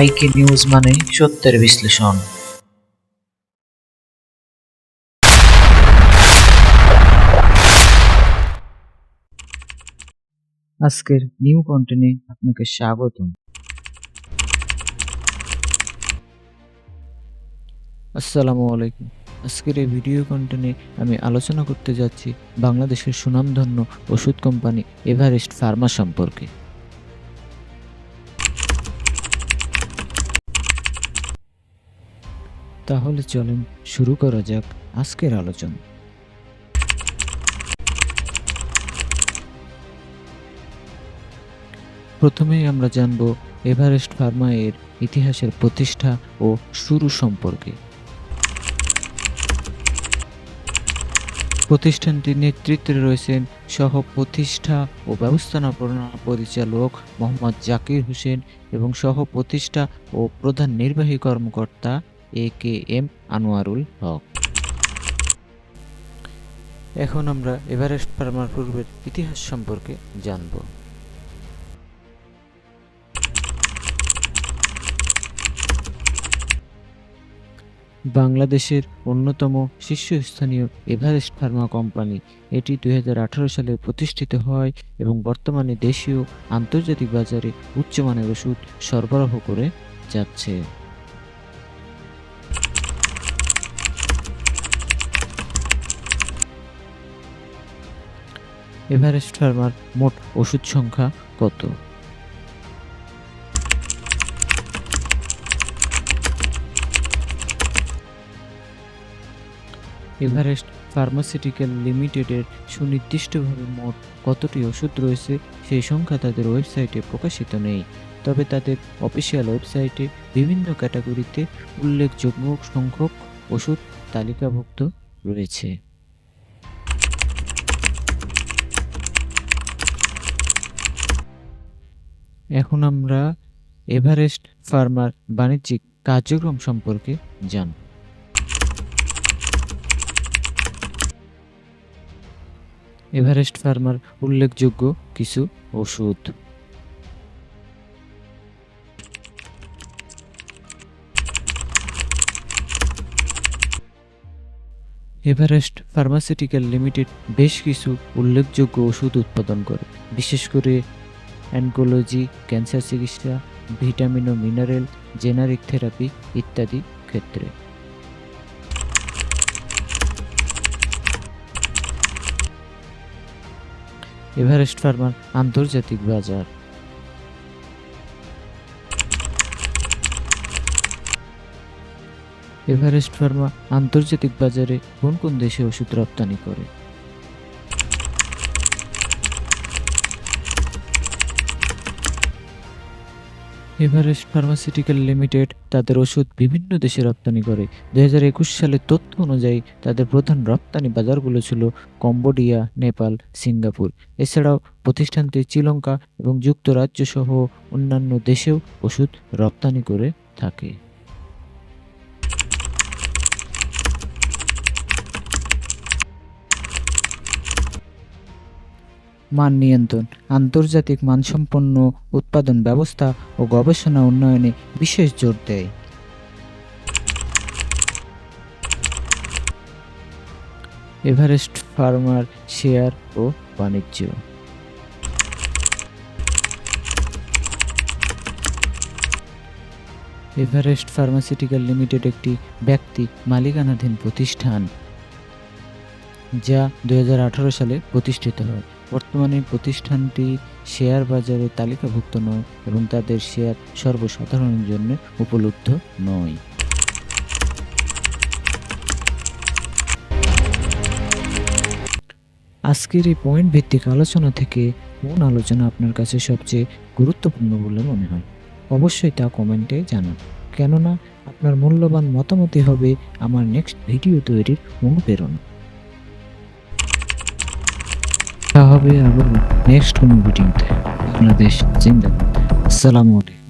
আইকে নিউজ মানে সত্যের বিশ্লেষণ। আজকের নিউ কন্টেন্টে আপনাকে স্বাগতম। আসসালামু আলাইকুম। আজকের এই ভিডিও কন্টেন্টে আমি আলোচনা করতে যাচ্ছি বাংলাদেশের সুনামধন্য ওষুধ কোম্পানি এভারেস্ট ফার্মা সম্পর্কে। তাহলে চলেন শুরু করা যাক আজকের আলোচনা। প্রথমেই আমরা জানব এভারেস্ট ফার্মা এর ইতিহাসের প্রতিষ্ঠা ও শুরু সম্পর্কে। প্রতিষ্ঠানটির নেতৃত্বে রয়েছেন সহ প্রতিষ্ঠা ও ব্যবস্থাপনা পরিচালক মোহাম্মদ জাকির হোসেন এবং সহ প্রতিষ্ঠা ও প্রধান নির্বাহী কর্মকর্তা এ কে এম আনোয়ারুল হক। এখন আমরা এভারেস্ট ফার্মার পূর্বের ইতিহাস সম্পর্কে জানব। বাংলাদেশের অন্যতম শীর্ষস্থানীয় এভারেস্ট ফার্মা কোম্পানি, এটি দুই হাজার আঠারো সালে প্রতিষ্ঠিত হয় এবং বর্তমানে দেশীয় আন্তর্জাতিক বাজারে উচ্চমানের ওষুধ সরবরাহ করে যাচ্ছে। এভারেস্ট ফার্মার মোট ওষুধ সংখ্যা কত? এভারেস্ট ফার্মাসিউটিক্যাল লিমিটেডের সুনির্দিষ্টভাবে মোট কতটি ওষুধ রয়েছে সেই সংখ্যা তাদের ওয়েবসাইটে প্রকাশিত নেই। তবে তাদের অফিসিয়াল ওয়েবসাইটে বিভিন্ন ক্যাটাগরিতে উল্লেখযোগ্য সংখ্যক ওষুধ তালিকাভুক্ত রয়েছে। এখন আমরা এভারেস্ট ফার্মার বাণিজ্যিক কার্যক্রম সম্পর্কে জানব। এভারেস্ট ফার্মার উল্লেখযোগ্য কিছু ওষুধ। এভারেস্ট ফার্মাসিউটিক্যাল লিমিটেড বেশ কিছু উল্লেখযোগ্য ওষুধ উৎপাদন করে, বিশেষ করে অ্যানকোলজি, ক্যান্সার চিকিৎসা, ভিটামিন ও মিনারেল, জেনারিক থেরাপি ইত্যাদি ক্ষেত্রে। এভারেস্ট ফার্মার আন্তর্জাতিক বাজার। এভারেস্ট ফার্মা আন্তর্জাতিক বাজারে কোন কোন দেশে ওষুধ রপ্তানি করে? এভারেস্ট ফার্মাসিউটিক্যাল লিমিটেড তাদের ওষুধ বিভিন্ন দেশে রপ্তানি করে। দু হাজার একুশ সালের তথ্য অনুযায়ী তাদের প্রধান রপ্তানি বাজারগুলো ছিল কম্বোডিয়া, নেপাল, সিঙ্গাপুর। এছাড়াও প্রতিষ্ঠানটি শ্রীলঙ্কা এবং যুক্তরাজ্য সহ অন্যান্য দেশেও ওষুধ রপ্তানি করে থাকে। মান নিয়ন্ত্রণ। আন্তর্জাতিক মানসম্পন্ন উৎপাদন ব্যবস্থা ও গবেষণা উন্নয়নে বিশেষ জোর দেয়। এভারেস্ট ফার্মার শেয়ার ও বাণিজ্য। এভারেস্ট ফার্মাসিউটিক্যাল লিমিটেড একটি ব্যক্তি মালিকানাধীন প্রতিষ্ঠান, যা দু হাজার আঠারো সালে প্রতিষ্ঠিত হয়। বর্তমানে প্রতিষ্ঠানটি শেয়ার বাজারে তালিকাভুক্ত নয় এবং তাদের শেয়ার সর্বসাধারণের জন্য উপলব্ধ নয়। আজকের এই পয়েন্ট ভিত্তিক আলোচনা থেকে কোন আলোচনা আপনার কাছে সবচেয়ে গুরুত্বপূর্ণ বলে মনে হয়। অবশ্যই তা কমেন্টে জানান। কেননা, আপনার মূল্যবান মতামতই হবে আমার নেক্সট ভিডিও তৈরির অনুপ্রেরণা। দেখা হবে আবার নেক্সট কোনো ভিডিওতে বাংলাদেশ জিন্দাবাদ। আসসালামু আলাইকুম।